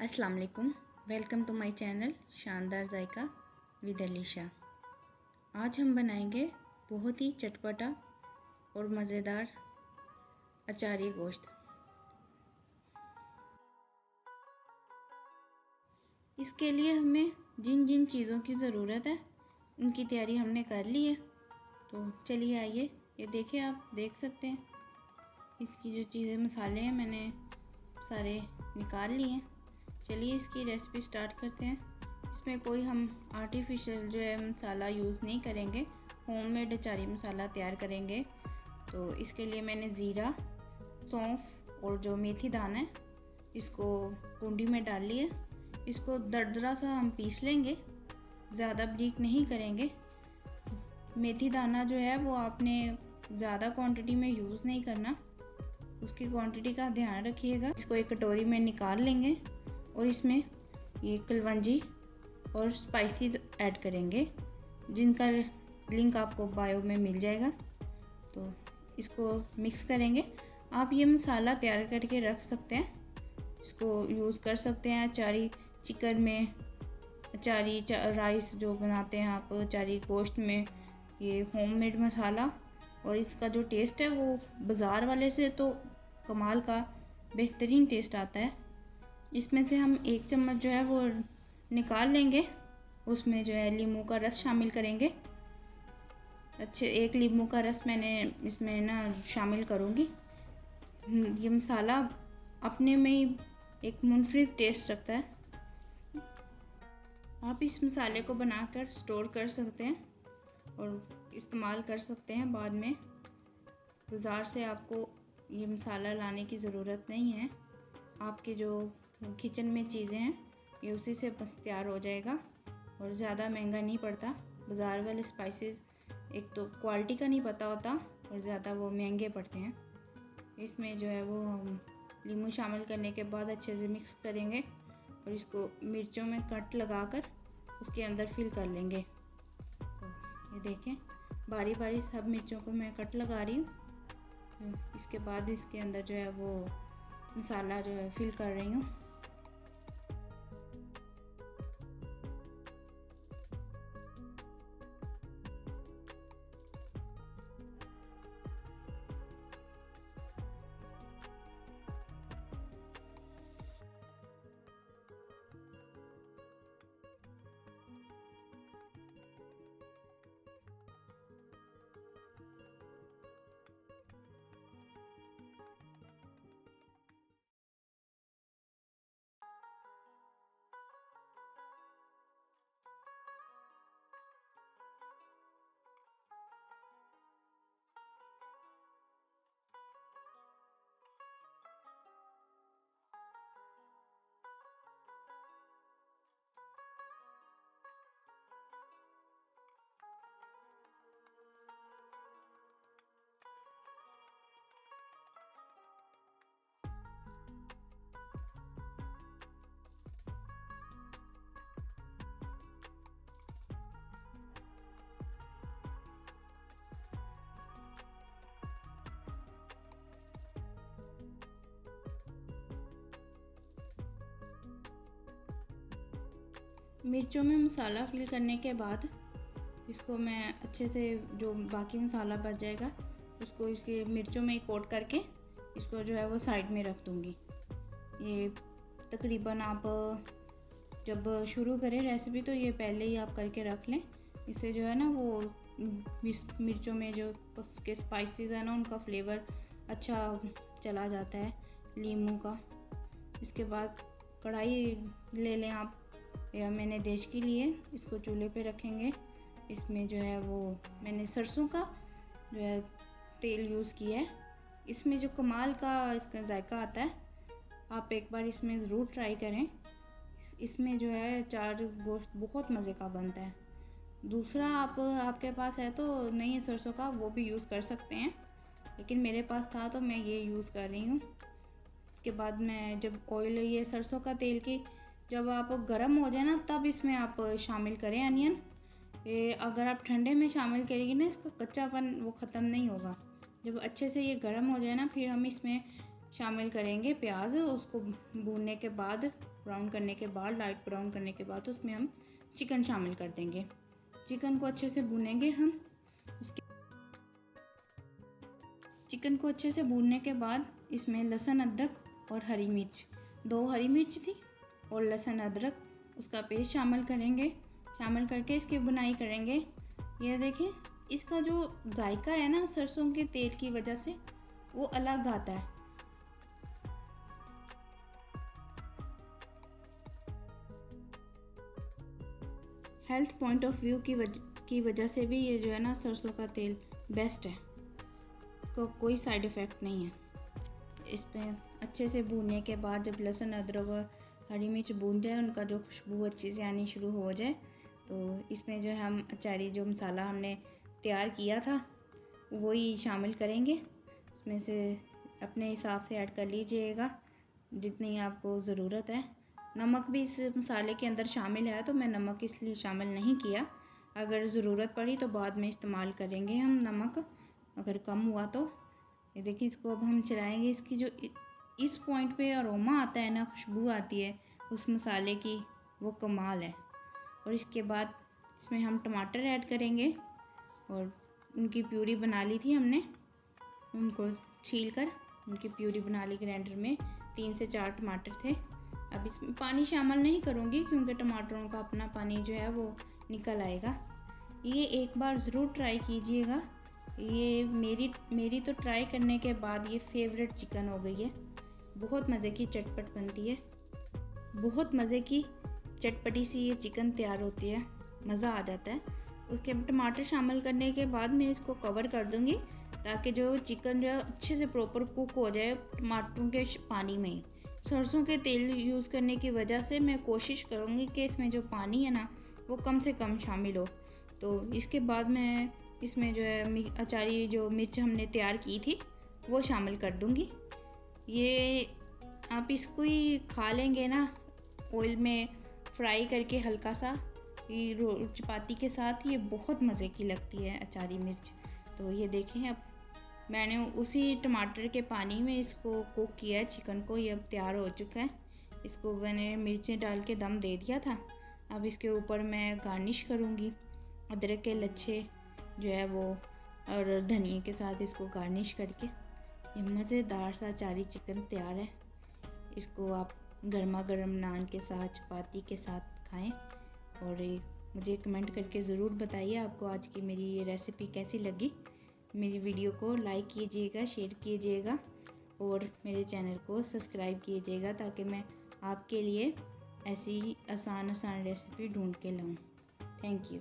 अस्सलाम वालेकुम। Welcome to my channel शानदार जायका विद अलीशा। आज हम बनाएँगे बहुत ही चटपटा और मज़ेदार अचारी गोश्त। इसके लिए हमें जिन जिन चीज़ों की ज़रूरत है, उनकी तैयारी हमने कर ली है। तो चलिए आइए, ये देखिए आप, देख सकते हैं। इसकी जो चीज़ें, मसाले हैं, मैंने सारे निकाल लिए हैं। चलिए इसकी रेसिपी स्टार्ट करते हैं। इसमें कोई हम आर्टिफिशियल जो है मसाला यूज़ नहीं करेंगे। होममेड अचारी मसाला तैयार करेंगे। तो इसके लिए मैंने ज़ीरा, सौंफ और जो मेथी दाना है, इसको कुंडी में डाल लिए। इसको दरदरा सा हम पीस लेंगे। ज़्यादा ब्रीक नहीं करेंगे। मेथी दाना जो है वो आपने ज़्यादा क्वांटिटी में यूज़ नहीं करना। उसकी क्वांटिटी का ध्यान रखिएगा। इसको एक कटोरी में निकाल लेंगे। और इसमें ये कलवंजी और स्पाइसेस ऐड करेंगे, जिनका लिंक आपको बायो में मिल जाएगा। तो इसको मिक्स करेंगे। आप ये मसाला तैयार करके रख सकते हैं। इसको यूज़ कर सकते हैं। अचारी चिकन में, अचारी राइस जो बनाते हैं आप, अचारी गोश्त में, ये होममेड मसाला। और इसका जो टेस्ट है वो बाज़ार वाले से तो कमाल का बेहतरीन टेस्ट आता है। इसमें से हम एक चम्मच जो है वो निकाल लेंगे। उसमें जो है लीमू का रस शामिल करेंगे। अच्छे, एक लींबू का रस मैंने इसमें ना शामिल करूँगी। ये मसाला अपने में ही एक मुनफरद टेस्ट रखता है। आप इस मसाले को बनाकर स्टोर कर सकते हैं और इस्तेमाल कर सकते हैं बाद में। बाज़ार से आपको ये मसाला लाने की ज़रूरत नहीं है। आपके जो किचन में चीज़ें हैं, ये उसी से बस तैयार हो जाएगा। और ज़्यादा महँगा नहीं पड़ता। बाज़ार वाले स्पाइसेस एक तो क्वालिटी का नहीं पता होता और ज़्यादा वो महँगे पड़ते हैं। इसमें जो है वो हम लीमू शामिल करने के बाद अच्छे से मिक्स करेंगे और इसको मिर्चों में कट लगाकर उसके अंदर फिल कर लेंगे। तो ये देखें बारी बारी सब मिर्चों को मैं कट लगा रही हूँ। इसके बाद इसके अंदर जो है वो मसाला जो है फिल कर रही हूँ। मिर्चों में मसाला फिल करने के बाद इसको मैं अच्छे से जो बाकी मसाला बच जाएगा, उसको इसके मिर्चों में कोट करके इसको जो है वो साइड में रख दूँगी। ये तकरीबन आप जब शुरू करें रेसिपी तो ये पहले ही आप करके रख लें। इससे जो है ना वो मिर्चों में जो उसके स्पाइसेस है ना, उनका फ्लेवर अच्छा चला जाता है, लीमू का। इसके बाद कढ़ाई ले लें आप। या मैंने देश के लिए इसको चूल्हे पे रखेंगे। इसमें जो है वो मैंने सरसों का जो है तेल यूज़ किया है। इसमें जो कमाल का इसका जायका आता है, आप एक बार इसमें ज़रूर ट्राई करें। इसमें जो है चार गोश्त बहुत मज़े का बनता है। दूसरा आप, आपके पास है तो नहीं सरसों का, वो भी यूज़ कर सकते हैं। लेकिन मेरे पास था तो मैं ये यूज़ कर रही हूँ। इसके बाद मैं जब ऑयल ये सरसों का तेल की जब आप गर्म हो जाए ना, तब इसमें आप शामिल करें अनियन। ये अगर आप ठंडे में शामिल करेंगे ना, इसका कच्चापन वो ख़त्म नहीं होगा। जब अच्छे से ये गर्म हो जाए ना, फिर हम इसमें शामिल करेंगे प्याज। उसको भूनने के बाद, ब्राउन करने के बाद, लाइट ब्राउन करने के बाद उसमें हम चिकन शामिल कर देंगे। चिकन को अच्छे से भूनेंगे हम। उसके चिकन को अच्छे से भूनने के बाद इसमें लहसुन, अदरक और हरी मिर्च। दो हरी मिर्च थी और लहसुन, अदरक उसका पेस्ट शामिल करेंगे। शामिल करके इसकी बुनाई करेंगे। यह देखें इसका जो जायका है ना सरसों के तेल की वजह से, वो अलग आता है। हेल्थ पॉइंट ऑफ़ व्यू की वजह की वजह से भी ये जो है ना सरसों का तेल बेस्ट है। को कोई साइड इफ़ेक्ट नहीं है। इस पर अच्छे से भूनने के बाद जब लहसुन, अदरक और हरी मिर्च भून जाए, उनका जो खुशबू अच्छी से आनी शुरू हो जाए। तो इसमें जो है हम अचारी जो मसाला हमने तैयार किया था, वही शामिल करेंगे। उसमें से अपने हिसाब से ऐड कर लीजिएगा, जितनी आपको ज़रूरत है। नमक भी इस मसाले के अंदर शामिल है तो मैं नमक इसलिए शामिल नहीं किया। अगर ज़रूरत पड़ी तो बाद में इस्तेमाल करेंगे हम नमक, अगर कम हुआ तो। ये देखिए, इसको अब हम चलाएँगे, इसकी जो इस पॉइंट पे अरोमा आता है ना, खुशबू आती है, उस मसाले की, वो कमाल है। और इसके बाद इसमें हम टमाटर ऐड करेंगे, और उनकी प्यूरी बना ली थी हमने, उनको छील कर, उनकी प्यूरी बना ली ग्राइंडर में, तीन से चार टमाटर थे। अब इसमें पानी शामिल नहीं करूँगी, क्योंकि टमाटरों का अपना पानी जो है, वो निकल आएगा। ये एक बार ज़रूर ट्राई कीजिएगा। ये मेरी मेरी तो ट्राई करने के बाद ये फेवरेट चिकन हो गई है। बहुत मज़े की चटपट बनती है। बहुत मज़े की चटपटी सी ये चिकन तैयार होती है। मज़ा आ जाता है। उसके बाद टमाटर शामिल करने के बाद मैं इसको कवर कर दूँगी ताकि जो चिकन जो है, अच्छे से प्रॉपर कुक हो जाए टमाटरों के पानी में ही। सरसों के तेल यूज़ करने की वजह से मैं कोशिश करूँगी कि इसमें जो पानी है ना, वो कम से कम शामिल हो। तो इसके बाद मैं इसमें जो है अचारी जो मिर्च हमने तैयार की थी, वो शामिल कर दूँगी। ये आप इसको ही खा लेंगे ना ऑयल में फ्राई करके हल्का सा चपाती के साथ ये बहुत मज़े की लगती है अचारी मिर्च। तो ये देखें अब, मैंने उसी टमाटर के पानी में इसको कुक किया है चिकन को, ये अब तैयार हो चुका है। इसको मैंने मिर्चें डाल के दम दे दिया था। अब इसके ऊपर मैं गार्निश करूँगी। अदरक के लच्छे जो है वो और धनिए के साथ इसको गार्निश करके। ये मज़ेदार सा चारी चिकन तैयार है। इसको आप गर्मा गर्म नान के साथ, चपाती के साथ खाएँ। और मुझे कमेंट करके ज़रूर बताइए आपको आज की मेरी ये रेसिपी कैसी लगी। मेरी वीडियो को लाइक कीजिएगा, शेयर कीजिएगा और मेरे चैनल को सब्सक्राइब कीजिएगा ताकि मैं आपके लिए ऐसी आसान आसान रेसिपी ढूंढ के लाऊं। Thank you.